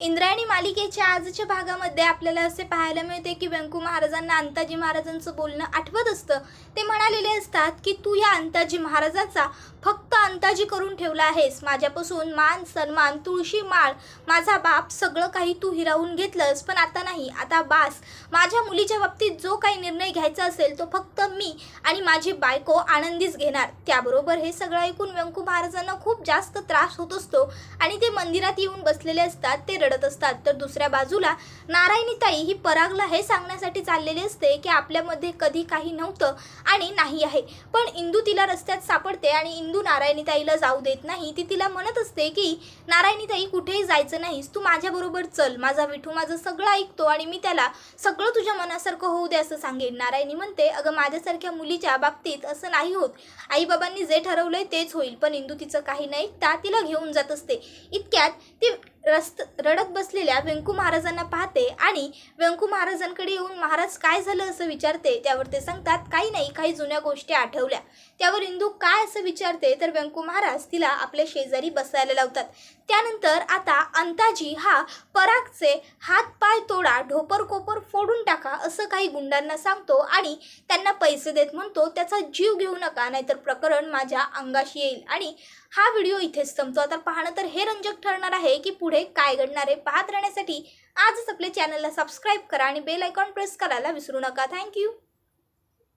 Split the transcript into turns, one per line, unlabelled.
इंद्रायणी मालिकेच्या आजच्या भागामध्ये आपल्याला असे पाहायला मिळते की व्यंकू महाराजांना अंताजी महाराजांचं बोलणं आठवत असतं. ते म्हणालेले असतात की तू या अंताजी महाराजाचा फक्त अंताजी करून ठेवला आहेस. माझ्यापासून मान सन्मान तुळशी माळ माझा बाप सगळं काही तू हिरावून घेतलंस. पण आता नाही. आता बास. माझ्या मुलीच्या बाबतीत जो काही निर्णय घ्यायचा असेल तो फक्त मी आणि माझी बायको आनंदीच घेणार. त्याबरोबर हे सगळं ऐकून व्यंकू महाराजांना खूप जास्त त्रास होत असतो आणि ते मंदिरात येऊन बसलेले असतात. ते रडत असतात. तर दुसऱ्या बाजूला नारायणीताई ही परागला हे सांगण्यासाठी चाललेली असते की आपल्यामध्ये कधी काही नव्हतं आणि नाही आहे. पण इंदू तिला रस्त्यात सापडते आणि इंदू नारायण नारायणीताईला जाऊ देत नाही ती तिला म्हणत असते की नारायणीताई कुठेही जायचं नाहीस तू माझ्याबरोबर चल माझा विठू माझं सगळं ऐकतो आणि मी त्याला सगळं तुझ्या मनासारखं होऊ दे असं सांगेन. नारायणी म्हणते अगं माझ्यासारख्या मुलीच्या बाबतीत असं नाही होत. आईबाबांनी जे ठरवलंय तेच होईल पण इंदू तिचं काही नाही ऐकता तिला घेऊन जात असते. इतक्यात ती रस्त रडत बसलेल्या व्यंकू महाराजांना पाहते आणि व्यंकू महाराजांकडे येऊन महाराज काय झालं असं विचारते त्यावर ते सांगतात काही नाही काही जुन्या गोष्टी आठवल्या. त्यावर इंदू काय असं विचारते तर व्यंकू महाराज तिला आपल्या शेजारी बसायला लावतात. त्यानंतर आता अंताजी हा परागचे हात पाय तोडा ढोपर कोपर फोडून टाका असं काही गुंडांना सांगतो आणि त्यांना पैसे देत म्हणतो त्याचा जीव घेऊ नका नाहीतर प्रकरण माझ्या अंगाशी येईल. आणि हा व्हिडिओ इथेच संपतो. आता पाहणं तर हे रंजक ठरणार आहे. आहे की पुढे काय घडणार आहे पाहत राहण्यासाठी आजच आपल्या चॅनलला सबस्क्राईब करा आणि बेल आयकॉन प्रेस करायला विसरू नका. थँक्यू